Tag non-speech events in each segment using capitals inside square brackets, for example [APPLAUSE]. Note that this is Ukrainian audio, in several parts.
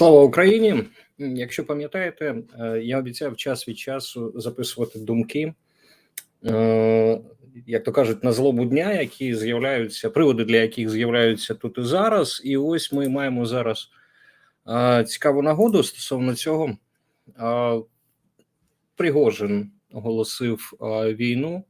Слава Україні! Якщо пам'ятаєте, е, я обіцяв час від часу записувати думки, е, як то кажуть, на злобу дня, які з'являються, приводи для яких з'являються тут і зараз. І ось ми маємо зараз е, цікаву нагоду стосовно цього. Пригожин оголосив війну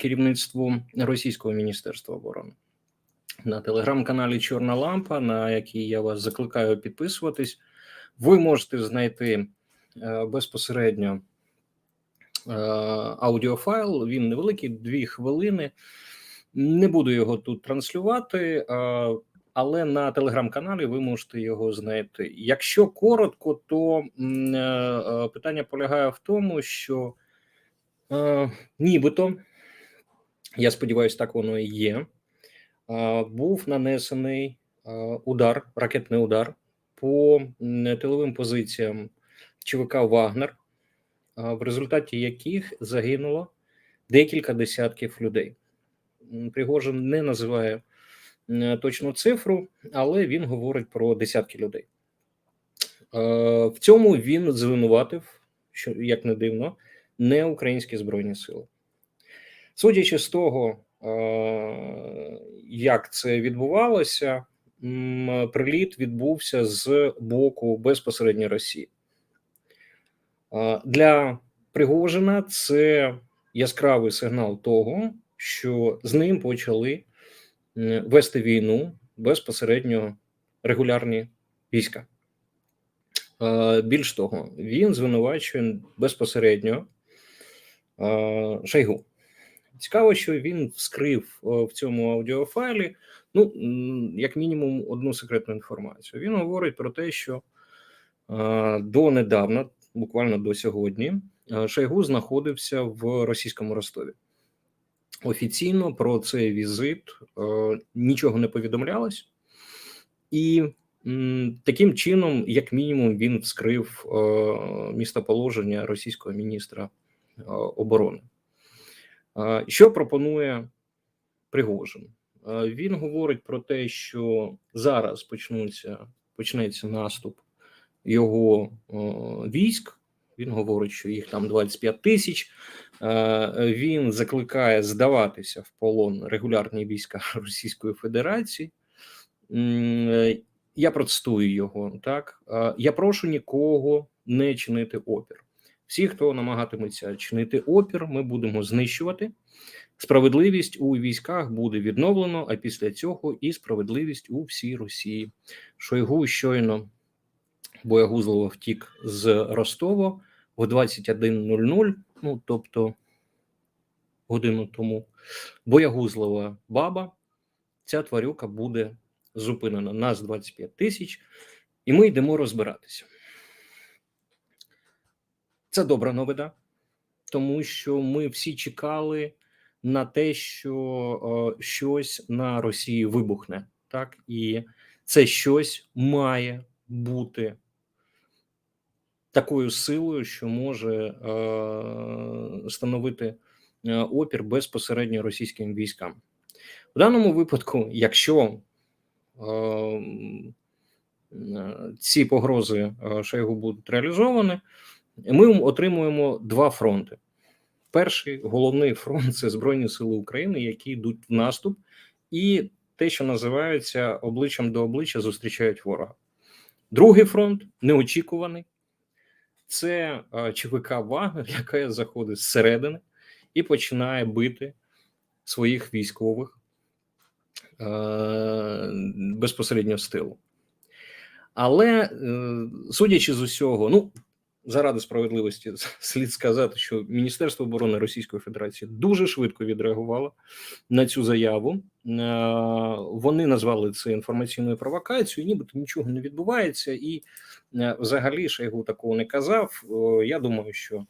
керівництву Російського міністерства оборони на телеграм-каналі Чорна Лампа, на який я вас закликаю підписуватись. Ви можете знайти е, безпосередньо е, аудіофайл. Він невеликий, дві хвилини. Не буду його тут транслювати, е, але на телеграм-каналі ви можете його знайти. Якщо коротко, то питання полягає в тому, що нібито я сподіваюся, так воно і є був нанесений удар, ракетний удар по тиловим позиціям ЧВК Вагнер, в результаті яких загинуло декілька десятків людей. Пригожин не називає точну цифру, але він говорить про десятки людей. В цьому він звинуватив, що як не дивно, не українські збройні сили. Судячи з того, як це відбувалося, приліт відбувся з боку безпосередньо Росії. Для Пригожина це яскравий сигнал того, що з ним почали вести війну безпосередньо регулярні війська. Більш того, він звинувачує безпосередньо Шойгу. Цікаво, що він вскрив в цьому аудіофайлі, ну як мінімум, одну секретну інформацію. Він говорить про те, що донедавна, буквально до сьогодні, Шойгу знаходився в російському Ростові. Офіційно про цей візит нічого не повідомлялось, і таким чином, як мінімум, він вскрив містоположення російського міністра оборони. Що пропонує Пригожин? Він говорить про те, що зараз почнуться почнеться наступ його військ. Він говорить, що їх там 25 тисяч. Він закликає здаватися в полон регулярні війська [LAUGHS] Російської Федерації. Я протестую його. Так я прошу нікого не чинити опір. Всі, хто намагатиметься чинити опір, ми будемо знищувати. Справедливість у військах буде відновлено, а після цього і справедливість у всій Росії. Шойгу щойно боягузливо втік з Ростова в 21.00, ну тобто годину тому. Боягузлива баба. Ця тварюка буде зупинена. Нас 25 тисяч, і ми йдемо розбиратися. Це добра новина, тому що ми всі чекали на те, що о, щось на Росії вибухне, так і це щось має бути такою силою, що може е, становити е, опір безпосередньо російським військам. В даному випадку, якщо е, ці погрози е, Шойгу будуть реалізовані, ми отримуємо два фронти. Перший головний фронт це Збройні Сили України, які йдуть в наступ, і те, що називається обличчям до обличчя, зустрічають ворога. Другий фронт неочікуваний. Це ЧВК Вагнер, [LAUGHS] яка заходить зсередини і починає бити своїх військових безпосередньо з тилу. Але е, судячи з усього, ну заради справедливості слід сказати, що Міністерство оборони Російської Федерації дуже швидко відреагувало на цю заяву. Е, вони назвали це інформаційною провокацією, нібито нічого не відбувається, і е, взагалі Шойгу такого не казав. Я думаю, що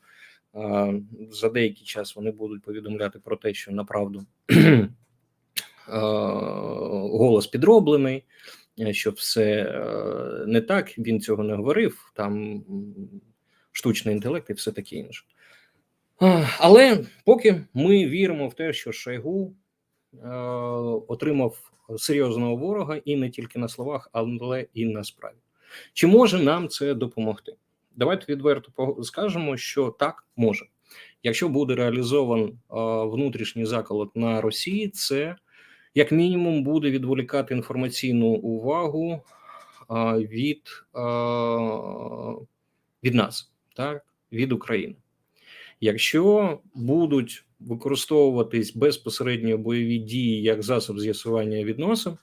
е, за деякий час вони будуть повідомляти про те, що направду [CLEARS THROAT] голос підроблений. Що все не так, він цього не говорив. Там штучний інтелект і все таке інше. Але поки ми віримо в те, що Шойгу е, отримав серйозного ворога і не тільки на словах, але і на справі. Чи може нам це допомогти? Давайте відверто скажемо, що так може. Якщо буде реалізован е, внутрішній заколот на Росії, це як мінімум буде відволікати інформаційну увагу е, від, е, від нас, так, від України. Якщо будуть використовуватись безпосередньо бойові дії як засоб з'ясування відносин,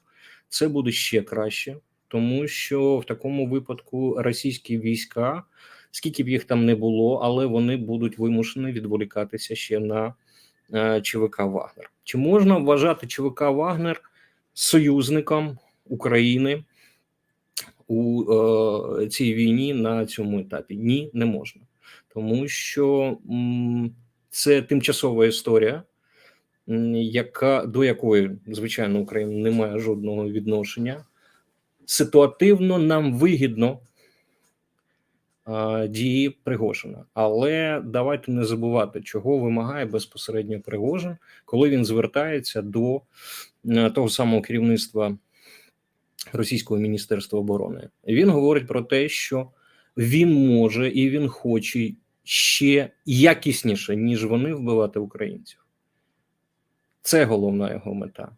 це буде ще краще, тому що в такому випадку російські війська, скільки б їх там не було, але вони будуть вимушені відволікатися ще на е, ЧВК Вагнер. Чи можна вважати ЧВК Вагнер союзником України у е, цій війні на цьому етапі? Ні, не можна, тому що м, це тимчасова історія, м, яка до якої звичайно Україна не має жодного відношення. Ситуативно нам вигідно а, дії Пригожина, але давайте не забувати, чого вимагає безпосередньо Пригожин, коли він звертається до е, того самого керівництва Російського міністерства оборони. Він говорить про те, що він може і він хоче ще якісніше, ніж вони вбивати українців. Це головна його мета.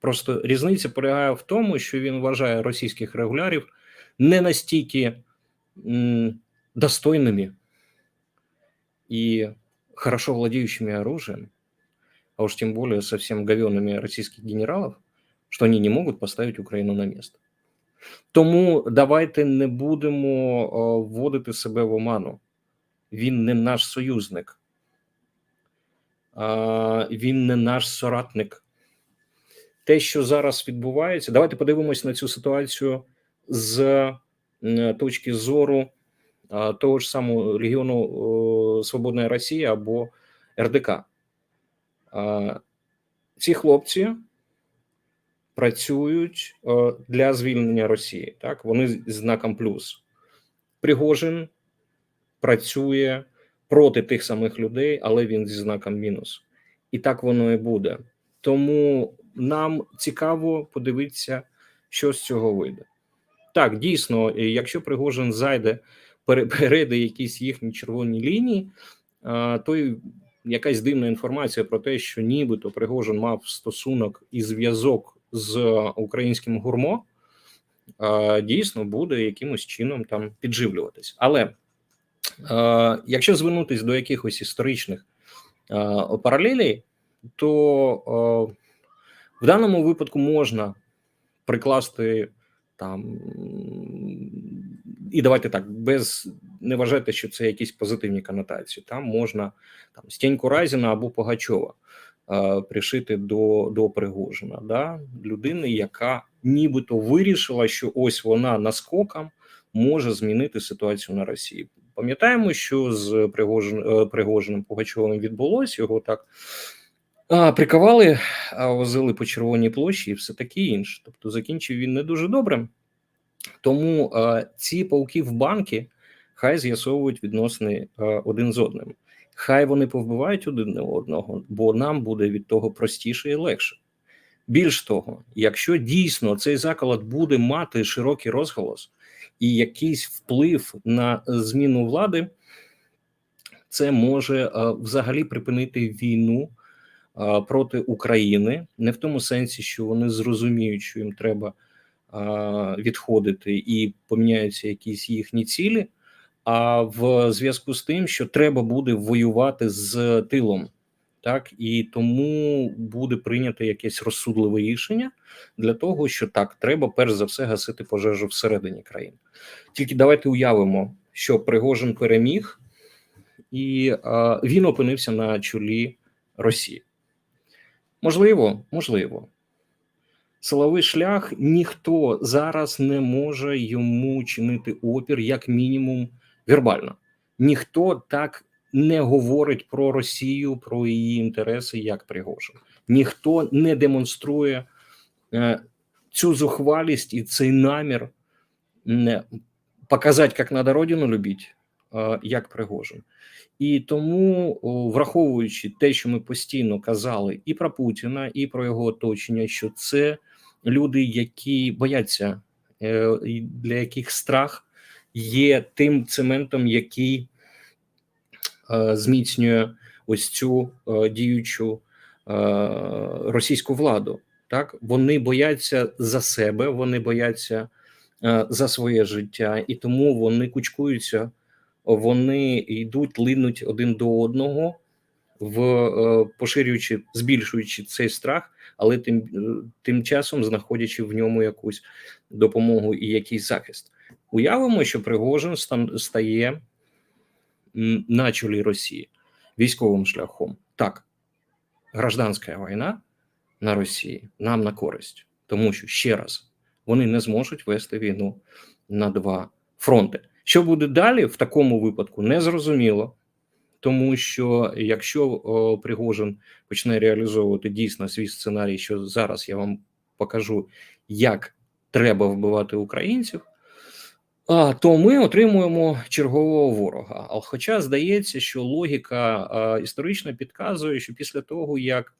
Просто різниця полягає в тому, що він вважає російських регулярів не настільки м, достойными и хорошо владеющими оружием, а уж тем более совсем говенными российских генералов, що вони не можуть поставити Україну на місце. Тому давайте не будемо вводити себе в оману. Він не наш союзник, він не наш соратник. Те, що зараз відбувається, давайте подивимось на цю ситуацію з точки зору того ж самого регіону о, Свободна Росія або РДК. Ці хлопці працюють е, для звільнення Росії. Так, вони з знаком плюс. Пригожин працює проти тих самих людей, але він зі знаком мінус. І так воно і буде. Тому нам цікаво подивитися, що з цього вийде. Так, дійсно, якщо Пригожин зайде, пере- перейде якісь їхні червоні лінії, то й якась дивна інформація про те, що нібито Пригожин мав стосунок і зв'язок з українським гурмо, а, дійсно буде якимось чином там підживлюватись. Але е, якщо звернутися до якихось історичних е, паралелей, то е, в даному випадку можна прикласти там і давайте так, без не вважати, що це якісь позитивні конотації. Там можна там Стеньку Разіна або Погачова е, пришити до, до Пригожина, да? людини, яка нібито вирішила, що ось вона наскоком може змінити ситуацію на Росії. Пам'ятаємо, що з Пригожин, е, Пригожиним Пугачовим відбулось його так а возили по червоній площі і все таке інше. Тобто закінчив він не дуже добре. Тому а, ці пауки в банки хай з'ясовують відносини а, один з одним. Хай вони повбивають один одного, бо нам буде від того простіше і легше. Більш того, якщо дійсно цей заколот буде мати широкий розголос і якийсь вплив на зміну влади, це може а, взагалі припинити війну а, проти України, не в тому сенсі, що вони зрозуміють, що їм треба а, відходити і поміняються якісь їхні цілі, а в зв'язку з тим, що треба буде воювати з тилом. Так і тому буде прийнято якесь розсудливе рішення для того, що так треба перш за все гасити пожежу всередині країни. Тільки давайте уявимо, що Пригожин переміг, і а, він опинився на чолі Росії. Можливо, можливо. Силовий шлях ніхто зараз не може йому чинити опір, як мінімум, вербально. Ніхто так не говорить про Росію, про її інтереси, як Пригожин. Ніхто не демонструє е, цю зухвалість і цей намір не показати, як треба родину любити, е, як Пригожин. І тому, о, враховуючи те, що ми постійно казали і про Путіна, і про його оточення, що це люди, які бояться е, для яких страх є тим цементом, який е, зміцнює ось цю е, діючу е, російську владу. Так вони бояться за себе, вони бояться за своє життя, і тому вони кучкуються, вони йдуть, линуть один до одного, в поширюючи, збільшуючи цей страх, але тим, тим часом знаходячи в ньому якусь допомогу і якийсь захист. Уявимо, що Пригожин стає на чолі Росії військовим шляхом. Так, гражданська війна на Росії нам на користь, тому що ще раз вони не зможуть вести війну на два фронти. Що буде далі в такому випадку, незрозуміло. Тому що якщо Пригожин почне реалізовувати дійсно свій сценарій, що зараз я вам покажу, як треба вбивати українців, то ми отримуємо чергового ворога. А хоча здається, що логіка а, історична підказує, що після того, як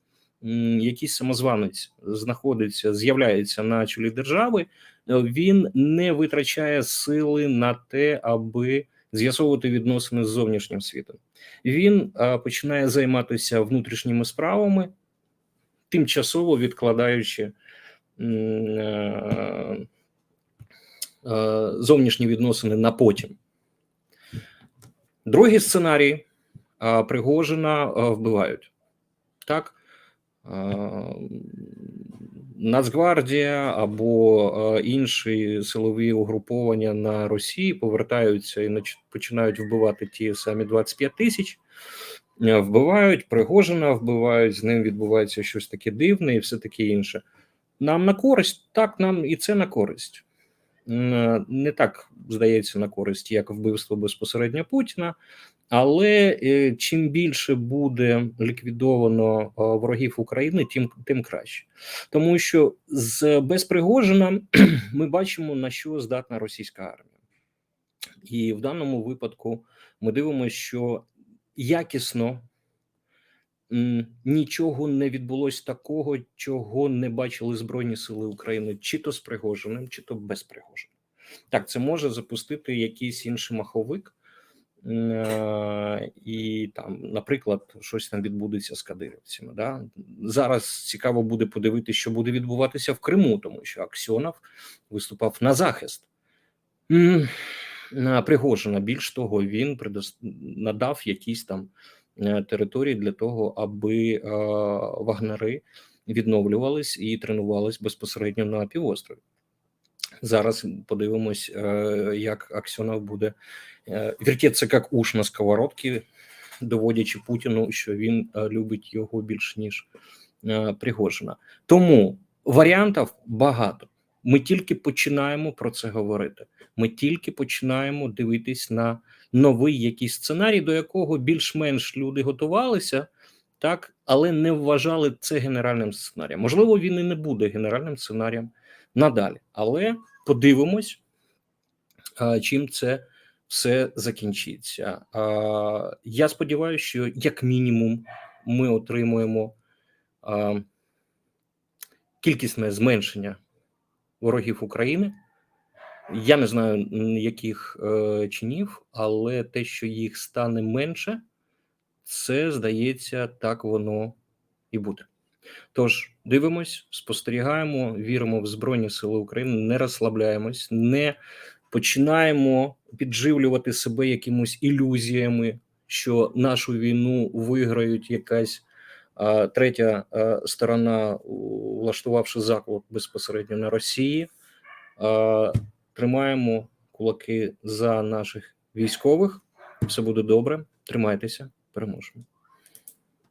якийсь самозванець знаходиться, з'являється на чолі держави, е, він не витрачає сили на те, аби з'ясовувати відносини з зовнішнім світом. Він починає займатися внутрішніми справами, тимчасово відкладаючи е, зовнішні відносини на потім. Другий сценарій а, Пригожина вбивають. Так. Нацгвардія або е, інші силові угруповання на Росії повертаються і починають вбивати ті самі 25 тисяч. Е, Вбивають Пригожина, вбивають, з ним відбувається щось таке дивне і все таке інше. Нам на користь, так, нам і це на користь. Не так здається на користь, як вбивство безпосередньо Путіна. Але е, чим більше буде ліквідовано е, ворогів України, тим, тим краще. Тому що з без Пригожина [CLEARS THROAT] ми бачимо, на що здатна російська армія. І в даному випадку ми дивимося, що якісно нічого не відбулось такого, чого не бачили Збройні Сили України, чи то з Пригожиним, чи то без Пригожина. Так, це може запустити якийсь інший маховик. е, І там, наприклад, щось там відбудеться з кадирівцями. Да? Зараз цікаво буде подивитися, що буде відбуватися в Криму, тому що Аксьонов виступав на захист на Пригожина. Більш того, він надав якісь там е, території для того, аби е, вагнери відновлювались і тренувались безпосередньо на півострові. Зараз подивимось, е, як Аксьонов буде вертеться як уш на сковородці, доводячи Путіну, що він любить його більш ніж Пригожина. Тому варіантів багато. Ми тільки починаємо про це говорити. Ми тільки починаємо дивитись на новий якийсь сценарій, до якого більш-менш люди готувалися, так, але не вважали це генеральним сценарієм. Можливо, він і не буде генеральним сценарієм надалі. Але подивимось, чим це все закінчиться. Я сподіваюся, що як мінімум ми отримуємо кількісне зменшення ворогів України. Я не знаю яких е, чинів, але те, що їх стане менше, це здається, так воно і буде. Тож дивимось, спостерігаємо, віримо в Збройні Сили України, не розслабляємось, не починаємо підживлювати себе якимось ілюзіями, що нашу війну виграють якась третя сторона, влаштувавши заклад безпосередньо на Росії. Тримаємо кулаки за наших військових. Все буде добре. Тримайтеся, переможемо.